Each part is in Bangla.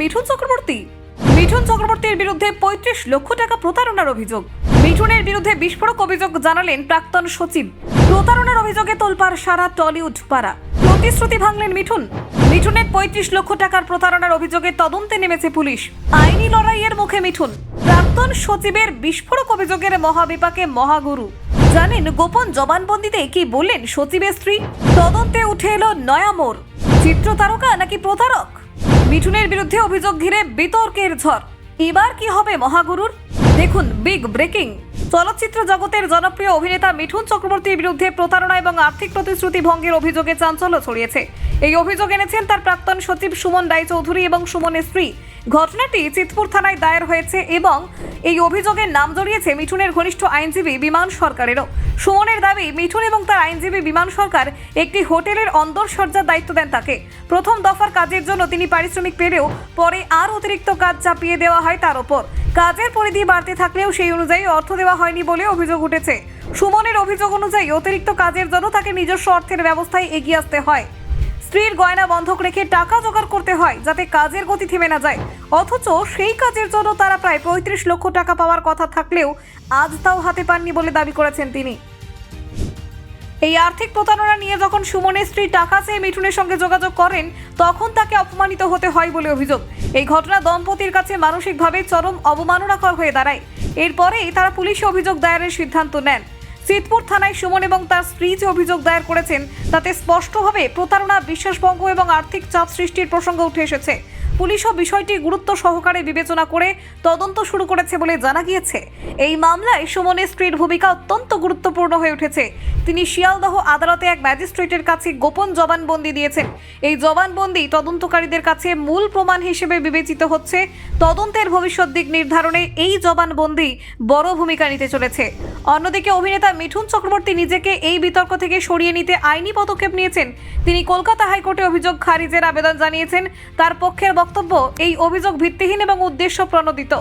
মিঠুন চক্রবর্তী। মিঠুন চক্রবর্তীর বিরুদ্ধে পঁয়ত্রিশ লক্ষ টাকা প্রতারণার অভিযোগ। মিঠুনের বিরুদ্ধে বিস্ফোরক অভিযোগ জানালেন প্রাক্তন সচিব। প্রতারণার অভিযোগে তোলপাড় সারা টলিউড পাড়া। প্রতিশ্রুতি ভাঙলেন মিঠুন। মিঠুনের পঁয়ত্রিশ লক্ষ টাকার প্রতারণার অভিযোগে তদন্তে নেমেছে পুলিশ। আইনি লড়াইয়ের মুখে মিঠুন। প্রাক্তন সচিবের বিস্ফোরক অভিযোগের মহাবিপাকে মহাগুরু। জানেন, গোপন জবানবন্দিতে কি বললেন সচিবের স্ত্রী? তদন্তে উঠে এলো নয়া মোড়। চিত্র তারকা নাকি প্রতারক? মিঠুনের বিরুদ্ধে অভিযোগ ঘিরে বিতর্কের ঝড়। এবার কি হবে মহাগুরুর? দেখুন বিগ ব্রেকিং চলচ্চিত্র জগতের জনপ্রিয় অভিনেতা মিঠুন চক্রবর্তীর বিরুদ্ধে প্রতারণা এবং আর্থিক প্রতিশ্রুতি ভঙ্গের অভিযোগে চাঞ্চল্য ছড়িয়েছে। এই অভিযোগ এনেছেন তার প্রাক্তন সচিব সুমন রায়চৌধুরী এবং সুমনের স্ত্রী। ঘটনাটি চিতপুর থানায় দায়ের হয়েছে এবং এই অভিযোগের নাম জড়িয়েছে মিঠুনের ঘনিষ্ঠ আইনজীবী বিমান সরকারেরও। সুমনের দাবি, মিঠুন এবং তার আইনজীবী বিমান সরকার একটি হোটেলের অন্দরসজ্জার দায়িত্ব দেন তাকে। প্রথম দফার কাজের জন্য তিনি পারিশ্রমিক পেলেও পরে আর অতিরিক্ত কাজ চাপিয়ে দেওয়া হয় তার ওপর। কাজের পরিধি বাড়তে থাকলেও সেই অনুযায়ী অর্থ দেওয়া হয়নি বলে অভিযোগ উঠেছে। সুমনের অভিযোগ অনুযায়ী অতিরিক্ত কাজের জন্য তাকে নিজস্ব অর্থের ব্যবস্থায় এগিয়ে আসতে হয়। স্ত্রীর গয়না বন্ধক রেখে টাকা জোগাড় করতে হয় যাতে কাজের গতি থেমে না যায়। অথচ সেই কাজের জন্য তারা প্রায় পঁয়ত্রিশ লক্ষ টাকা পাওয়ার কথা থাকলেও আজ তাও হাতে পাননি বলে দাবি করেছেন তিনি। এই আর্থিক প্রতারণা নিয়ে যখন সুমনের স্ত্রী টাকা চেয়ে মিঠুনের সঙ্গে যোগাযোগ করেন, তখন তাকে অপমানিত হতে হয় বলে অভিযোগ। এই ঘটনা দম্পতির কাছে মানসিকভাবে চরম অবমাননাকর হয়ে দাঁড়ায়। এরপরেই তারা পুলিশে অভিযোগ দায়েরের সিদ্ধান্ত নেন। সিদ্ধপুর থানায় সুমন এবং তার স্ত্রী যে অভিযোগ দায়ের করেছেন, তাতে স্পষ্টভাবে প্রতারণা, বিশ্বাসভঙ্গ এবং আর্থিক চাপ সৃষ্টির প্রসঙ্গ উঠে এসেছে। পুলিশও বিষয়টি গুরুত্ব সহকারে বিবেচনা করে তদন্ত শুরু করেছে বলে জানা গিয়েছে। এই মামলায় সুমনের স্ত্রীর ভূমিকা অত্যন্ত গুরুত্বপূর্ণ হয়ে উঠেছে। তিনি শিয়ালদহ আদালতে এক ম্যাজিস্ট্রেটের কাছে গোপন জবানবন্দি দিয়েছেন। এই জবানবন্দি তদন্তকারীদের কাছে মূল প্রমাণ হিসেবে বিবেচিত হচ্ছে, তদন্তের ভবিষ্যৎ দিক নির্ধারণে এই জবানবন্দি বড় ভূমিকা নিতে চলেছে। অন্যদিকে অভিনেতা মিঠুন চক্রবর্তী নিজেকে এই বিতর্ক থেকে সরিয়ে নিতে আইনি পদক্ষেপ নিয়েছেন। তিনি কলকাতা হাইকোর্টে অভিযোগ খারিজের আবেদন জানিয়েছেন। তার পক্ষের বক্তব্য এই অভিযোগ ভিত্তিহীন এবং উদ্দেশ্য প্রণোদিত।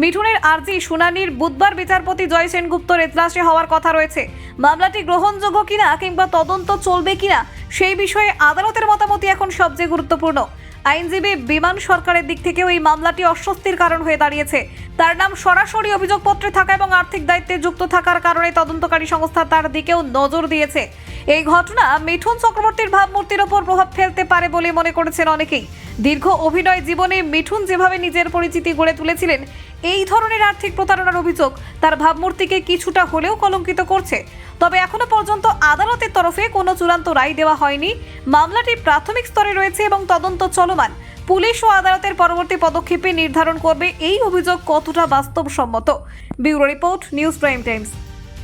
মিঠুনের আর্জি শুনানির বুধবার বিচারপতি জয় সেনগুপ্তর এজলাসে হওয়ার কথা রয়েছে। মামলাটি গ্রহণযোগ্য কিনা কিংবা তদন্ত চলবে কিনা সেই বিষয়ে আদালতের মতামতি এখন সবচেয়ে গুরুত্বপূর্ণ। আইনজীবী বিমান সরকারের দিক থেকেও এই মামলাটি অস্বস্তির কারণ হয়ে দাঁড়িয়েছে। তার নাম সরাসরি অভিযোগপত্রে থাকা এবং আর্থিক দায়িত্বে যুক্ত থাকার কারণে তদন্তকারী সংস্থা তার দিকেও নজর দিয়েছে। এই ঘটনা মিঠুন চক্রবর্তীর ভাবমূর্তির ওপর প্রভাব ফেলতে পারে বলে মনে করেছেন অনেকেই। দীর্ঘ অভিনয় জীবনে মিঠুন যেভাবে নিজের পরিচিতি গড়ে তুলেছিলেন, এই ধরনের আর্থিক প্রতারণার অভিযোগ তার ভাবমূর্তিকে কিছুটা হলেও কলঙ্কিত করছে। তবে এখনও পর্যন্ত আদালতের তরফে কোনো চূড়ান্ত রায় দেওয়া হয়নি। মামলাটি প্রাথমিক স্তরে রয়েছে এবং তদন্ত চলমান। পুলিশ ও আদালতের পরবর্তী পদক্ষেপে নির্ধারণ করবে এই অভিযোগ কতটা বাস্তবসম্মত। Bureau report, news prime Times.